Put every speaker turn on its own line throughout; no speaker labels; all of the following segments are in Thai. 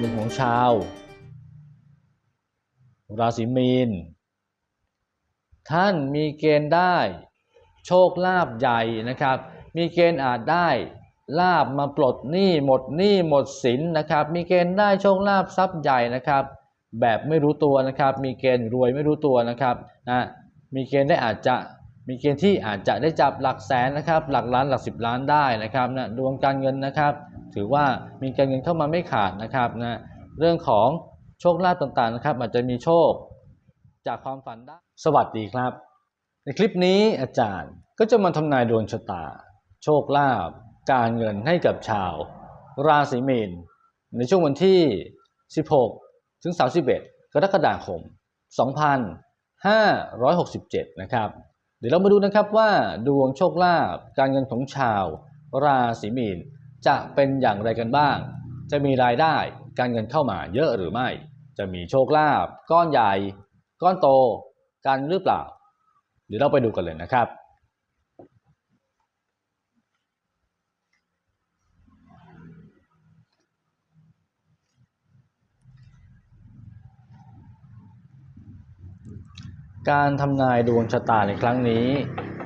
ดวงของชาว ราศีมีน ท่านมีเกณฑ์ได้โชคลาภใหญ่นะครับ มีเกณฑ์อาจได้ลาบมาปลดหนี้หมดหนี้หมดสินนะครับ มีเกณฑ์ได้โชคลาภทรัพย์ใหญ่นะครับ แบบไม่รู้ตัวนะครับ มีเกณฑ์รวยไม่รู้ตัวนะครับนะมีเกณฑ์ได้อาจจะมีเกณฑ์ที่อาจจะได้จับหลักแสนนะครับ หลักล้านหลักสิบล้านได้นะครับนะดวงการเงินนะครับ ถือว่ามีการเงินเข้ามาไม่ขาดนะครับนะเรื่องของโชคลาภต่างๆนะครับ อาจจะมีโชคจากความฝันได้สวัสดีครับ ในคลิปนี้อาจารย์ก็จะมาทำนายดวงชะตา โชคลาภการเงินให้กับชาว ราศีมีนในช่วงวันที่ 16 ถึง 31 กรกฎาคม 2567 นะครับ เดี๋ยวเรามาดูนะครับว่าดวงโชคลาภการเงินของชาว ราศีมีน จะเป็นอย่างไรกันบ้าง จะมีรายได้การเงินเข้ามาเยอะหรือไม่ จะมีโชคลาภก้อนใหญ่ ก้อนโตกันหรือเปล่า เดี๋ยวเราไปดูกันเลยนะครับ การทำนายดวงชะตาในครั้งนี้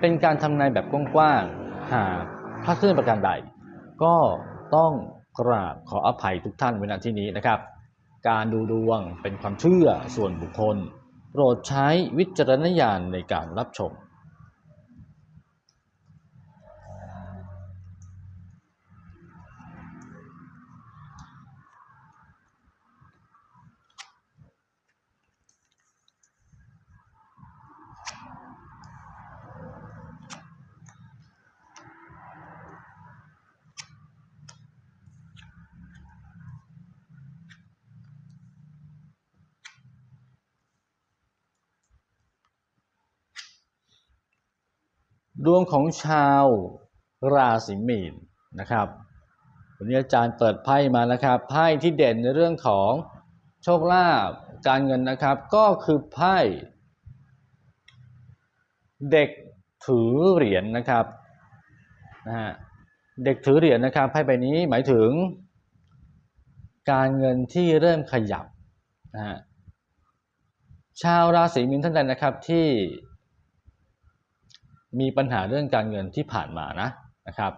เป็นการทำนายแบบกว้างๆหากพลาดเคลื่อนประการใด ก็ต้องกราบขออภัยทุกท่านไว้ณที่นี้นะครับ การดูดวงเป็นความเชื่อส่วนบุคคล โปรดใช้วิจารณญาณในการรับชม ดวงของชาวราศีมีนนะครับ วันนี้อาจารย์เปิดไพ่มานะครับ ไพ่ที่เด่นในเรื่องของโชคลาภการเงินนะครับ ก็คือไพ่เด็กถือเหรียญนะครับนะฮะเด็กถือเหรียญนะครับไพ่ใบนี้หมายถึง การเงินที่เริ่มขยับนะฮะชาวราศีมีนท่านใดนะครับที่ มีปัญหาเรื่องการเงินที่ผ่านมานะนะครับ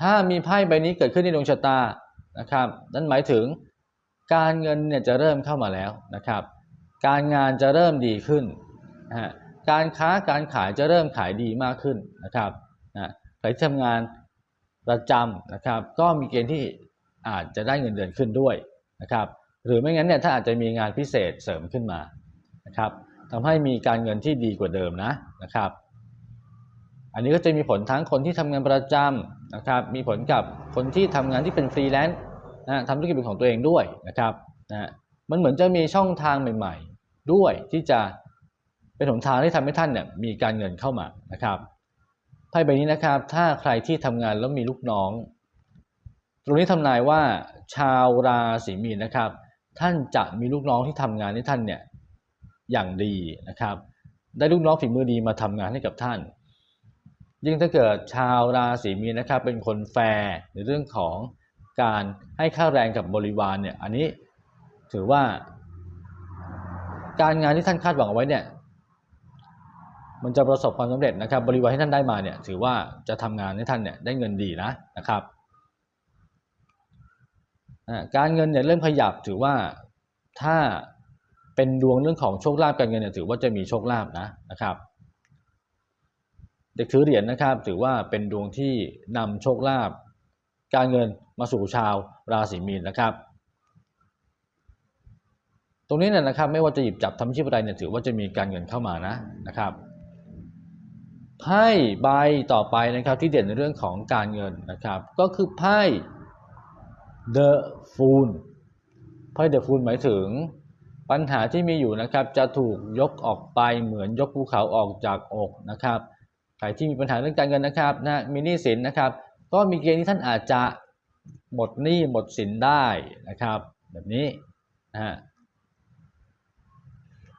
ถ้ามีไพ่ใบนี้เกิดขึ้นในดวงชะตานะครับนั่นหมายถึงการเงินเนี่ยจะเริ่มเข้ามาแล้วนะครับ การงานจะเริ่มดีขึ้นนะฮะการค้าการขายจะเริ่มขายดีมากขึ้นนะครับนะใครที่ทำงานประจำนะครับ ก็มีเกณฑ์ที่อาจจะได้เงินเดือนขึ้นด้วยนะครับ หรือไม่งั้นเนี่ยถ้าอาจจะมีงานพิเศษเสริมขึ้นมานะครับ ทำให้มีการเงินที่ดีกว่าเดิมนะนะครับ อันนี้ก็จะมีผลทั้งคนที่ทำงานประจำนะครับ มีผลกับคนที่ทำงานที่เป็นฟรีแลนซ์นะทำธุรกิจเป็นของตัวเองด้วยนะครับนะมันเหมือนจะมีช่องทางใหม่ ๆ ด้วยที่จะเป็นหนทางที่ทำให้ท่านเนี่ยมีการเงินเข้ามานะครับไพ่ใบนี้นะครับ ถ้าใครที่ทำงานแล้วมีลูกน้อง ตรงนี้ทำนายว่าชาวราศีมีนนะครับ ท่านจะมีลูกน้องที่ทำงานให้ท่านเนี่ย อย่างดีนะครับ ได้ลูกน้องฝีมือดีมาทำงานให้กับท่าน ยิ่งถ้าเกิดชาวราศีมีนนะครับ เป็นคนแฟร์ในเรื่องของการให้ค่าแรงกับบริวารเนี่ยอันนี้ถือว่า การงานที่ท่านคาดหวังเอาไว้เนี่ยมันจะประสบความสำเร็จนะครับ บริวารที่ท่านได้มาเนี่ยถือว่าจะทำงานให้ท่านเนี่ยได้เงินดีนะนะครับการเงินเนี่ยเริ่มขยับถือว่าถ้า เป็นดวงเรื่องของโชคลาภการเงินเนี่ยถือว่าจะมีโชคลาภนะนะครับเด็กถือเหรียญนะครับ ถือว่าเป็นดวงที่นำโชคลาภการเงินมาสู่ชาวราศีมีนนะครับ ตรงนี้เนี่ยนะครับไม่ว่าจะหยิบจับทำชีพอะไรเนี่ยถือว่าจะมีการเงินเข้ามานะนะครับไพ่ใบต่อไปนะครับที่เด่นในเรื่องของการเงินนะครับ ก็คือไพ่ The Fool ไพ่ The Fool หมายถึง ปัญหาที่มีอยู่นะครับจะถูกยกออกไปเหมือนยกภูเขาออกจากอกนะครับใครที่มีปัญหาเรื่องการเงินนะครับนะมีหนี้สินนะครับ ก็มีเกณฑ์ที่ท่านอาจจะหมดหนี้หมดสินได้นะครับ แบบนี้นะฮะ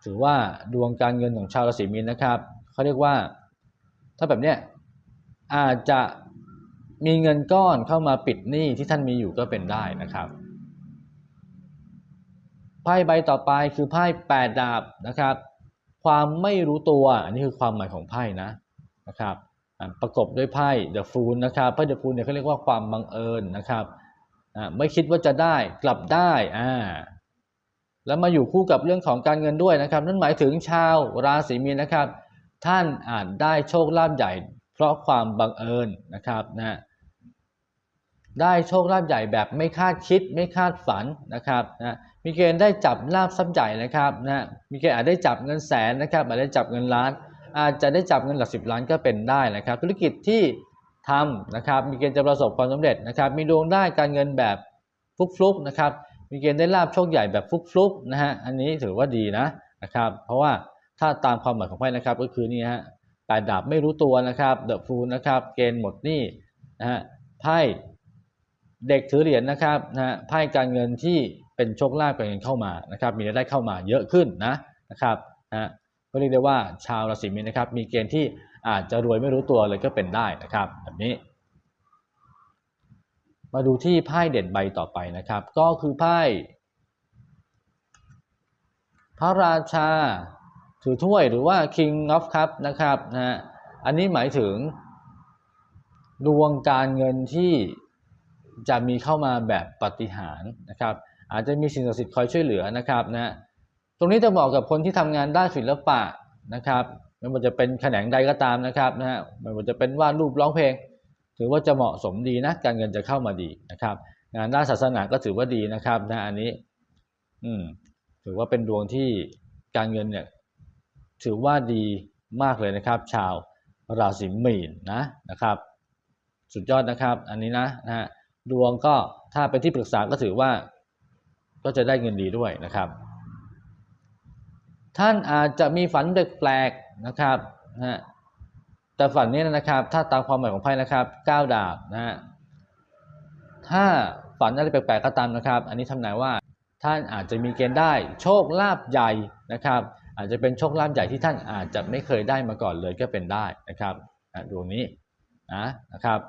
ถือว่าดวงการเงินของชาวราศีมีนนะครับเขาเรียกว่า ถ้าแบบเนี้ยอาจจะมีเงินก้อนเข้ามาปิดหนี้ที่ท่านมีอยู่ก็เป็นได้นะครับ ไพ่ใบต่อไปคือไพ่แปดดาบนะครับ ความไม่รู้ตัวอันนี้คือความหมายของไพ่นะนะครับประกบด้วยไพ่เดอะฟูลนะครับไพ่เดอะฟูลเนี่ยเขาเรียกว่าความบังเอิญนะครับไม่คิดว่าจะได้กลับได้อ่าแล้วมาอยู่คู่กับเรื่องของการเงินด้วยนะครับ นั่นหมายถึงชาวราศีมีนนะครับ ท่านอาจได้โชคลาภใหญ่ เพราะความบังเอิญนะครับนะ ได้โชคลาภใหญ่แบบไม่คาดคิดไม่คาดฝันนะครับนะมีเกณฑ์ได้จับลาภทรัพย์ใหญ่นะครับนะมีเกณฑ์อาจได้จับเงินแสนนะครับอาจได้จับเงินล้าน อาจจะได้จับเงินหลักสิบล้านก็เป็นได้นะครับ ธุรกิจที่ทำนะครับมีเกณฑ์จะประสบความสำเร็จนะครับมีดวงได้การเงินแบบฟลุกๆนะครับมีเกณฑ์ได้ลาบโชคใหญ่แบบฟลุกๆนะฮะอันนี้ถือว่าดีนะนะครับเพราะว่าถ้าตามความหมายของไพ่นะครับก็คือนี่ฮะแปดดาบไม่รู้ตัวนะครับเดอะฟูลนะครับเกณฑ์หมดหนี้นะฮะไพ่ เด็กถือเหรียญนะครับนะฮะไพ่การเงินที่เป็นโชคลาภการเงินเข้ามานะครับ มีรายได้เข้ามาเยอะขึ้นนะนะครับนะฮะก็เรียกได้ว่าชาวราศีมีนนะครับ มีเกณฑ์ที่อาจจะรวยไม่รู้ตัวเลยก็เป็นได้นะครับแบบนี้ มาดูที่ไพ่เด่นใบต่อไปนะครับ ก็คือไพ่พระราชาถือถ้วยหรือว่า King of Cup นะครับนะฮะอันนี้หมายถึงดวงการเงินที่ จะมีเข้ามาแบบปฏิหารนะครับ อาจจะมีสิ่งศักดิ์สิทธิ์คอยช่วยเหลือนะครับนะตรงนี้จะเหมาะกับคนที่ทำงานด้านศิลปะนะครับไม่ว่าจะเป็นแขนงใดก็ตามนะครับนะฮะไม่ว่าจะเป็นวาดรูปร้องเพลง ถือว่าจะเหมาะสมดีนะการเงินจะเข้ามาดีนะครับ งานด้านศาสนาก็ถือว่าดีนะครับนะอันนี้ อืมถือว่าเป็นดวงที่การเงินเนี่ย ถือว่าดีมากเลยนะครับ ชาวราศีมีนนะนะครับ สุดยอดนะครับ อันนี้นะนะฮะ ดวงก็ถ้าเป็นที่ปรึกษาก็ถือว่า ก็จะได้เงินดีด้วยนะครับ ท่านอาจจะมีฝันแปลกๆนะครับนะแต่ฝันนี้นะครับ ถ้าตามความหมายของไพ่นะครับก้าวดาบนะฮะถ้าฝันอะไรแปลกๆก็ตามนะครับ อันนี้ทำนายว่าท่านอาจจะมีเกณฑ์ได้โชคลาภใหญ่นะครับ อาจจะเป็นโชคลาภใหญ่ที่ท่านอาจจะไม่เคยได้มาก่อนเลยก็เป็นได้นะครับดวงนี้นะนะครับ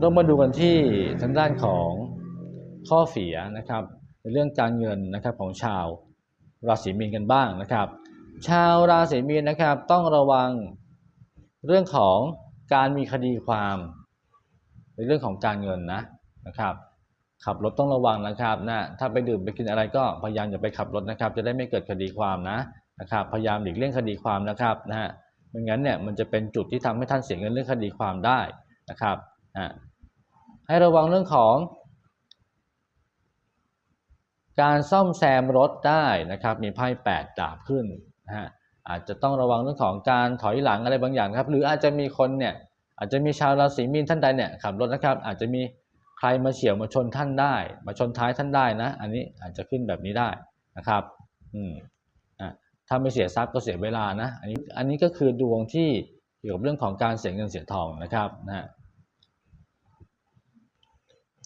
เรามาดูกันที่ทางด้านของข้อเสียนะครับในเรื่องการเงินนะครับของชาวราศีมีนกันบ้างนะครับ ชาวราศีมีนนะครับต้องระวังเรื่องของการมีคดีความ ในเรื่องของการเงินนะนะครับ ขับรถต้องระวังนะครับนะถ้าไปดื่มไปกินอะไรก็พยายามอย่าไปขับรถนะครับ จะได้ไม่เกิดคดีความนะนะครับ พยายามหลีกเลี่ยงคดีความนะครับนะฮะไม่งั้นเนี่ยมันจะเป็นจุดที่ทำให้ท่านเสียเงินเรื่องคดีความได้นะครับอ่า ให้ระวังเรื่องของ การซ่อมแซมรถได้นะครับ มีไพ่แปดดาบขึ้นนะฮะอาจจะต้องระวังเรื่องของการถอยหลังอะไรบางอย่างครับ หรืออาจจะมีคนเนี่ยอาจจะมีชาวราศีมีนท่านใดเนี่ยขับรถนะครับ อาจจะมีใครมาเฉี่ยวมาชนท่านได้ มาชนท้ายท่านได้นะ อันนี้อาจจะขึ้นแบบนี้ได้นะครับ อืมอะถ้าไม่เสียทรัพย์ก็เสียเวลานะ อันนี้อันนี้ก็คือดวงที่เกี่ยวกับเรื่องของการเสียเงินเสียทองนะครับนะฮะ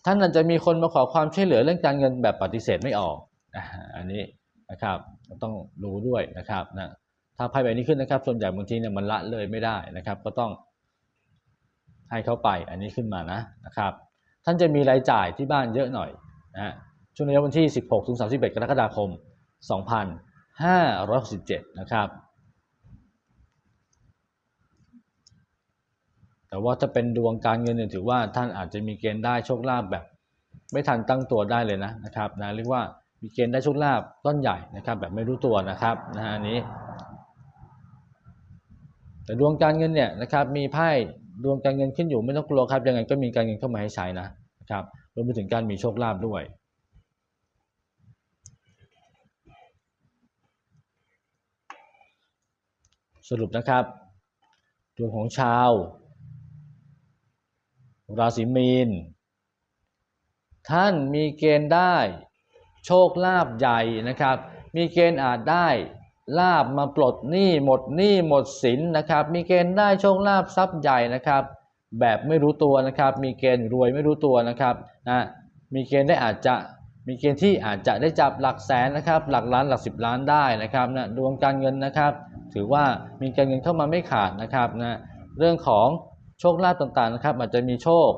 ท่านอาจจะมีคนมาขอความช่วยเหลือเรื่องการเงินแบบปฏิเสธไม่ออกอันนี้นะครับต้องรู้ด้วยนะครับนะถ้าไพ่ใบนี้ขึ้นนะครับ ส่วนใหญ่บางทีเนี่ยมันละเลยไม่ได้นะครับ ก็ต้องให้เขาไปอันนี้ขึ้นมานะนะครับ ท่านจะมีรายจ่ายที่บ้านเยอะหน่อยนะฮะช่วงระยะวันที่ 16ถึง31 กรกฎาคม 2567 นะครับ แต่ว่าถ้าเป็นดวงการเงินเนี่ยถือว่าท่านอาจจะมีเกณฑ์ได้โชคลาภแบบ ไม่ทันตั้งตัวได้เลยนะนะครับนะเรียกว่ามีเกณฑ์ได้โชคลาภก้นใหญ่นะครับแบบไม่รู้ตัวนะครับนะฮะนนี้ แต่ดวงการเงินเนี่ยนะครับมีไพ่ดวงการเงินขึ้นอยู่ไม่ต้องกลัวครับยังไงก็มีการเงินเข้ามาให้ใช้นะนะครับรวมไปถึงการมีโชคลาภด้วยสรุปนะครับดวงของชาว ราศีมีน ท่านมีเกณฑ์ได้โชคลาภใหญ่นะครับ มีเกณฑ์อาจได้ลาบมาปลดหนี้หมดหนี้หมดสินนะครับ มีเกณฑ์ได้โชคลาภทรัพย์ใหญ่นะครับ แบบไม่รู้ตัวนะครับ มีเกณฑ์รวยไม่รู้ตัวนะครับนะมีเกณฑ์ได้อาจจะมีเกณฑ์ที่อาจจะได้จับหลักแสนนะครับ หลักล้านหลักสิบล้านได้นะครับนะดวงการเงินนะครับ ถือว่ามีการเงินเข้ามาไม่ขาดนะครับนะเรื่องของ โชคลาภต่างๆนะครับอาจจะมีโชค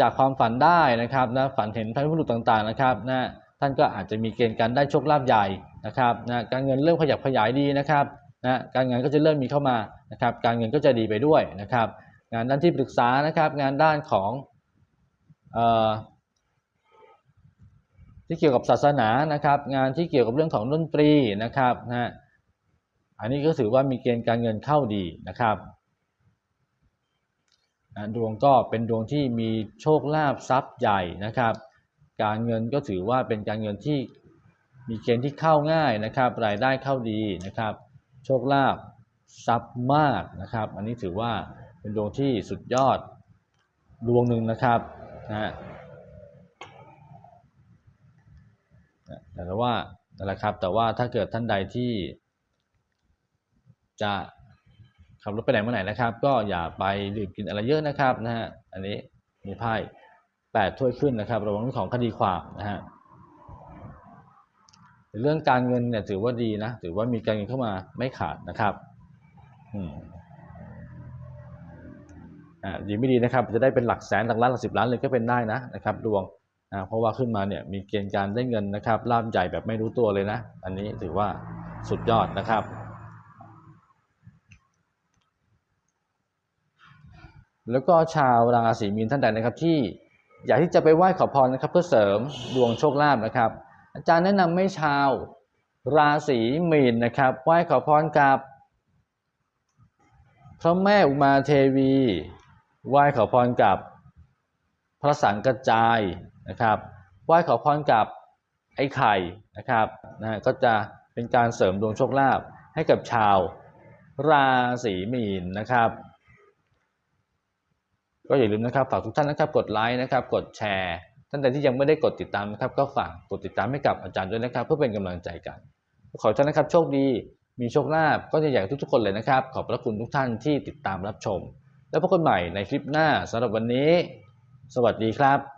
จากความฝันได้นะครับนะฝันเห็นพระพุทธต่างๆนะครับนะท่านก็อาจจะมีเกณฑ์การได้โชคลาภใหญ่นะครับนะการเงินเริ่มขยับขยายดีนะครับนะการงานก็จะเริ่มมีเข้ามานะครับการเงินก็จะดีไปด้วยนะครับงานด้านที่ปรึกษานะครับงานด้านของเอ่อที่เกี่ยวกับศาสนานะครับ งานที่เกี่ยวกับเรื่องของดนตรีนะครับนะอันนี้ก็ถือว่ามีเกณฑ์การเงินเข้าดีนะครับ นะดวงก็เป็นดวงที่มีโชคลาภทรัพย์ใหญ่นะครับ การเงินก็ถือว่าเป็นการเงินที่มีเกณฑ์ที่เข้าง่ายนะครับรายได้เข้าดีนะครับ โชคลาภทรัพย์มากนะครับ อันนี้ถือว่าเป็นดวงที่สุดยอดดวงหนึ่งนะครับนะแต่ว่านั่นแหละครับแต่ว่าถ้าเกิดท่านใดที่จะ ขับรถไปไหนมาไหนนะครับ ก็อย่าไปดื่มกินอะไรเยอะนะครับนะฮะอันนี้มีไพ่แปดถ้วยขึ้นนะครับ ระวังเรื่องของคดีความนะฮะเรื่องการเงินเนี่ยถือว่าดีนะถือว่ามีการเงินเข้ามาไม่ขาดนะครับอืมอ่าดีไม่ดีนะครับ จะได้เป็นหลักแสนหลักล้านหลักสิบล้านเลยก็เป็นได้นะนะครับ ดวงนะเพราะว่าขึ้นมาเนี่ยมีเกณฑ์การได้เงินนะครับล่าบใหญ่แบบไม่รู้ตัวเลยนะ อันนี้ถือว่าสุดยอดนะครับ แล้วก็ชาวราศีมีนท่านใดนะครับที่อยากที่จะไปไหว้ขอพรนะครับ เพื่อเสริมดวงโชคลาภนะครับ อาจารย์แนะนำให้ชาวราศีมีนนะครับ ไหว้ขอพรกับพระแม่อุมาเทวี ไหว้ขอพรกับพระสังกระจายนะครับไหว้ขอพรกับไอ้ไข่นะครับนะก็จะเป็นการเสริมดวงโชคลาภให้กับชาวราศีมีนนะครับ ก็อย่าลืมนะครับฝากทุกท่านนะครับกดไลค์นะครับ กดแชร์ ท่านใดที่ยังไม่ได้กดติดตามนะครับ ก็ฝากกดติดตามให้กับอาจารย์ด้วยนะครับ เพื่อเป็นกำลังใจกัน ขอท่านนะครับโชคดีมีโชคลาภก็จะใหญ่ทุกๆคนเลยนะครับ ขอบพระคุณทุกท่านที่ติดตามรับชม แล้วพบกันใหม่ในคลิปหน้าสำหรับวันนี้ สวัสดีครับ